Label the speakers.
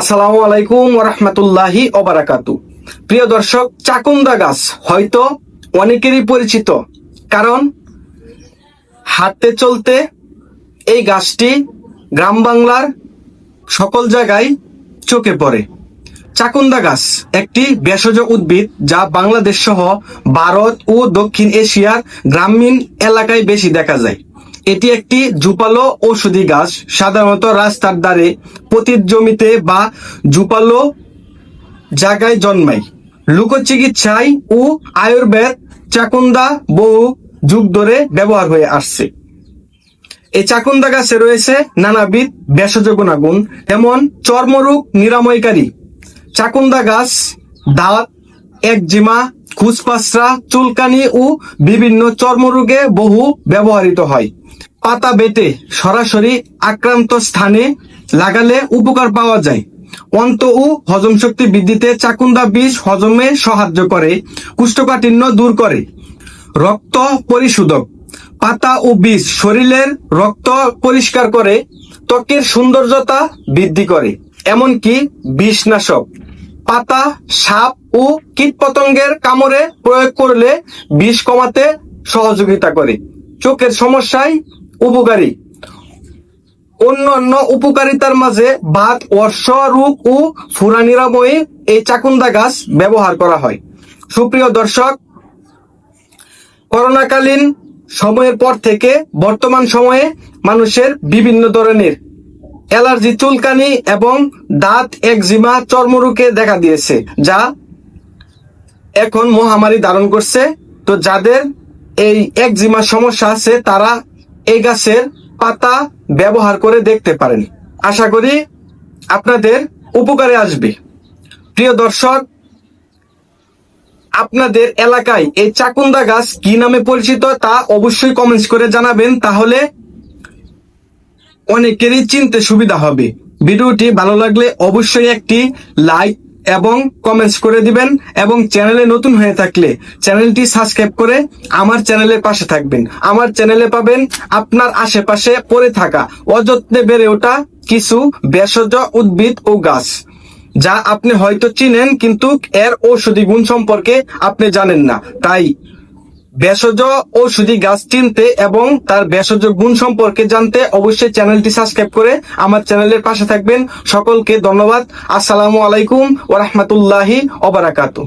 Speaker 1: আসসালামু আলাইকুম ওরহমতুল্লাহি ওবারাকাতু। প্রিয় দর্শক, চাকুন্দা গাছ হয়তো অনেকেরই পরিচিত, কারণ হাঁটতে চলতে এই গাছটি গ্রাম বাংলার সকল জায়গায় চোখে পড়ে। চাকুন্দা গাছ একটি ভেষজ উদ্ভিদ যা বাংলাদেশ সহ ভারত ও দক্ষিণ এশিয়ার গ্রামীণ এলাকায় বেশি দেখা যায়। এটি একটি ঝুপালো ঔষধি গাছ। সাধারণত রাস্তার ধারে পতিত জমিতে বা জুপালো জায়গায় জন্মায়। লোকচিকিৎসায় ও আয়ুর্বেদ চাকুন্দা বহু যুগ ধরে ব্যবহার হয়ে আসছে। এই চাকুন্দা গাছে রয়েছে নানাবিধ ভেষজ গুণাগুণ, যেমন চর্মরোগ নিরাময়কারী। চাকুন্দা গাছ দাঁত, একজিমা খুসপাসরা চুলকানি ও বিভিন্ন চর্মরোগে বহু ব্যবহৃত হয়। পাতা বেটে সরাসরি আক্রান্ত স্থানে লাগালে উপকার পাওয়া যায়। অন্ত ও হজম শক্তি বৃদ্ধিতে চাকুন্দা বীজ হজমে সাহায্য করে, কুষ্ঠকাঠিন্য দূর করে। রক্ত পরিশোধক। পাতা ও বীজ শরীরের রক্ত পরিষ্কার করে, ত্বকের সৌন্দর্যতা বৃদ্ধি করে, এমনকি বিষনাশক। পাতা, সাপ ও কীটপতঙ্গের কামড়ে প্রয়োগ করলে বিষ কমাতে সহযোগিতা করে। চোখের সমস্যায় উপকারী। অন্যান্য উপকারিতার মাঝে অর্শ রোগ ও ফুরা নিরাময়ে এই চাকুন্দা গাছ ব্যবহার করা হয়। সুপ্রিয় দর্শক, করোনাকালীন সময়ের পর থেকে বর্তমান সময়ে মানুষের বিভিন্ন ধরনের অ্যালার্জি, চুলকানি এবং দাঁত, একজিমা, চর্মরোগে দেখা দিয়েছে, যা এখন মহামারী ধারণ করছে। তো যাদের এই একজিমা সমস্যা আছে, তারা এই গাছের পাতা ব্যবহার করে দেখতে পারেন। আশা করি আপনাদের উপকারে আসবে। প্রিয় দর্শক, আপনাদের এলাকায় এই চাকুন্দা গাছ কি নামে পরিচিত তা অবশ্যই কমেন্টস করে জানাবেন, তাহলে অনেকেরই চিনতে সুবিধা হবে। ভিডিওটি ভালো লাগলে অবশ্যই একটি লাইক এবং কমেন্টস করে দিবেন এবং চ্যানেলে নতুন হয়ে থাকলে চ্যানেলটি সাবস্ক্রাইব করে আমার চ্যানেলের পাশে থাকবেন। আমার চ্যানেলে পাবেন আপনার আশেপাশে পড়ে থাকা অযত্নে বেড়ে ওঠা কিছু ভেষজ, উদ্ভিদ ও গাছ, যা আপনি হয়তো চিনেন কিন্তু এর ঔষধি গুণ সম্পর্কে আপনি জানেন না। তাই ভেষজ ঔষধি গাছ চিনতে এবং তার ভেষজ গুণ সম্পর্কে জানতে অবশ্যই চ্যানেলটি সাবস্ক্রাইব করে আমার চ্যানেলের পাশে থাকবেন। সকলকে ধন্যবাদ। আসসালামু আলাইকুম ওরহমতুল্লাহি ওবারাকাতু